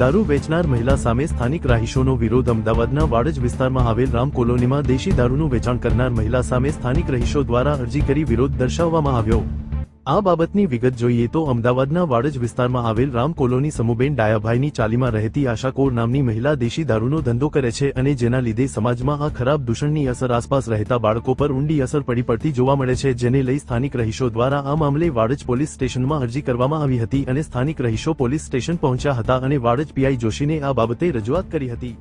દારૂ વેચનાર મહિલા સામે સ્થાનિક રહીશોનો વિરોધ. અમદાવાદના વાડજ વિસ્તારમાં આવેલ રામ કોલોનીમાં દેશી દારૂનું વેચાણ કરનાર મહિલા સામે સ્થાનિક રહીશો દ્વારા અરજી કરી વિરોધ દર્શાવવામાં આવ્યો. આ બાબતની વિગત જોઈએ તો અમદાવાદના વાડજ વિસ્તારમાં આવેલ રામ કોલોની સમુબેન ડાયાભાઈની ચાલીમાં રહેતી આશા કૌર નામની મહિલા દેશી દારૂનો ધંધો કરે છે અને જેના લીધે સમાજમાં આ ખરાબ દૂષણની અસર આસપાસ રહેતા બાળકો પર ઊંડી અસર પડી પડતી જોવા મળે છે, જેને લઈ સ્થાનિક રહીશો દ્વારા આ મામલે વાડજ પોલીસ સ્ટેશનમાં અરજી કરવામાં આવી હતી અને સ્થાનિક રહીશો પોલીસ સ્ટેશન પહોંચ્યા હતા અને વાડજ પીઆઈ જોશીને આ બાબતે રજૂઆત કરી હતી.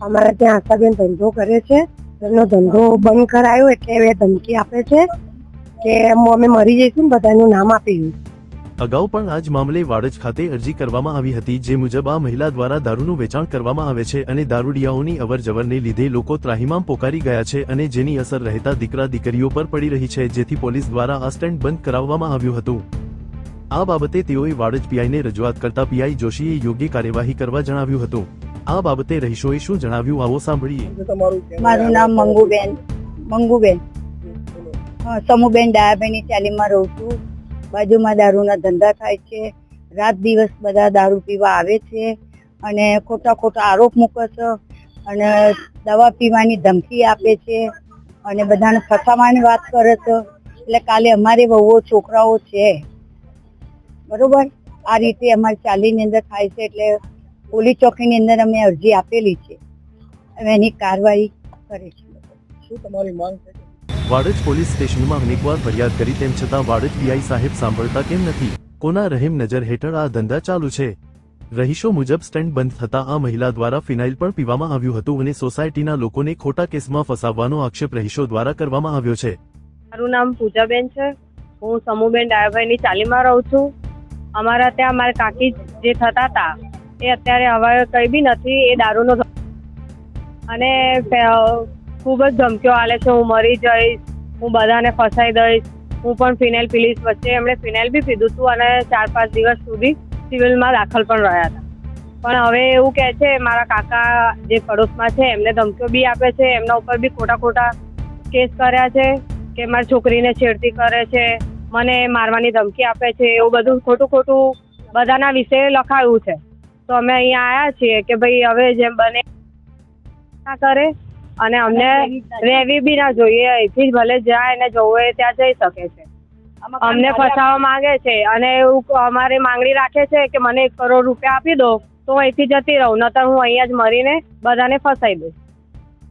અમારે ત્યાં આશાબેન ધંધો કરે છે. ધંધો બંધ કરાયો એટલે એ ધમકી આપે છે. કે અમે મરી જઈશું ને બધાનું નામ આપ્યું અગાઉ પણ આ મામલે વાડજ ખાતે અરજી કરવામાં આવી હતી જે મુજબ આ મહિલા દ્વારા દારૂનું વેચાણ કરવામાં આવે છે અને દારૂડિયાઓની અવરજવરને લીધે લોકો ત્રાહિમામ પોકારી ગયા છે અને જેની અસર રહેતા દીકરા દીકરીઓ પર પડી રહી છે જેથી પોલીસ દ્વારા આ સ્ટેન્ડ બંધ કરાવવામાં આવ્યું હતું. આ બાબતે તેઓએ વાડજ પીઆઈને રજૂઆત કરતા પીઆઈ જોશીએ યોગ્ય કાર્યવાહી કરવા જણાવ્યું હતું. આ બાબતે રહીશોએ શું જણાવ્યું આવો સાંભળીએ. મારું નામ મંગુબેન. મંગુબેન. હા સમુબેન ડાયાભાઈની ચાલીમાં રહું છું. બાજુમાં દારૂના ધંધા થાય છે. રાત દિવસ બધા દારૂ પીવા આવે છે અને ખોટા ખોટા આરોપ મૂકે છે અને દવા પીવાની ધમકી આપે છે અને બધાને ફસાવાની વાત કરે છે. એટલે કાલે અમારે વહુઓ છોકરાઓ છે. બરોબર? આ રીતે અમારી ચાલીની અંદર થાય છે એટલે પોલીસ ચોકીની અંદર અમે અરજી આપેલી છે. હવે એની કાર્યવાહી કરે છે શું તમારી માંગ છે? વાડજ પોલીસ સ્ટેશનમાં અનેકવાર ફરિયાદ કરી તેમ છતાં વાડજ પીઆઈ સાહેબ સાંભળતા કેમ નથી? કોના રહેમ નજર હેઠળ આ ધંધા ચાલુ છે? રહીશો મુજબ સ્ટેન્ડ બંધ થતા આ મહિલા દ્વારા ફિનાઇલ પણ પીવામાં આવ્યું હતું અને સોસાયટીના લોકોને ખોટા કેસમાં ફસાવવાનો આક્ષેપ રહીશો દ્વારા કરવામાં આવ્યો છે. મારું નામ પૂજાબેન છે. હું સમૂહબેન ડાયાભાઈની ચાલીમાં રહું છું. અમારા ત્યાં મારા કાકી જે થતા હતા, એ અત્યારે હવે કંઈ બી નથી, એ દારૂનો અને ખૂબ જ ધમકીઓ આલે છે. હું મરી જઈશ હું બધાને ફસાઈ દઈશ. હું પણ ફિનાઇલ પીલીશ. વચ્ચે એમણે ફિનાઇલ બી પીધું હતું અને ચાર પાંચ દિવસ સુધી સિવિલમાં દાખલ પણ રહ્યા હતા. પણ હવે એવું કહે છે, મારા કાકા જે પડોશમાં છે, એમને ધમકીઓ બી આપે છે, એમના ઉપર બી ખોટા ખોટા કેસ કર્યા છે કે મારી છોકરીને છેડતી કરે છે, મને મારવાની ધમકી આપે છે, એવું બધું ખોટું ખોટું બધાના વિશે લખાયું છે. તો અમે અહીંયા આવ્યા છીએ કે ભાઈ હવે જેમ બને ના કરે અને અમને રહેવી બી ના જોઈએ અહીંથી જ ભલે જાય અને જવું હોય ત્યાં જઈ શકે છે. અમને ફસાવા માંગે છે અને એવું અમારી માંગણી રાખે છે કે મને એક કરોડ રૂપિયા આપી દો તો અહીંથી જતી રહું નતર હું અહીંયા જ મરીને બધાને ફસાઈ દઈશ.